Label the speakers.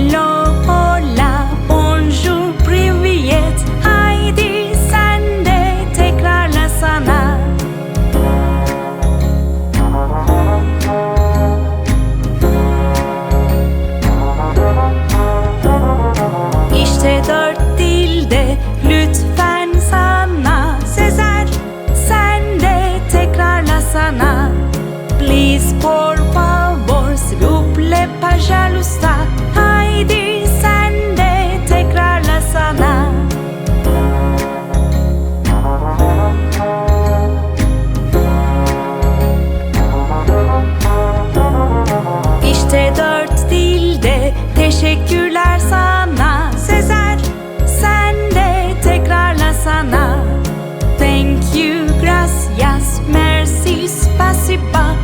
Speaker 1: Hello, hola, bonjour, privyet. Haydi sen de tekrarlasana İşte dört dilde lütfen sana Sezer sen de tekrarlasana Please por favor s'il vous plaît pas jalousta Haydi espaço e pá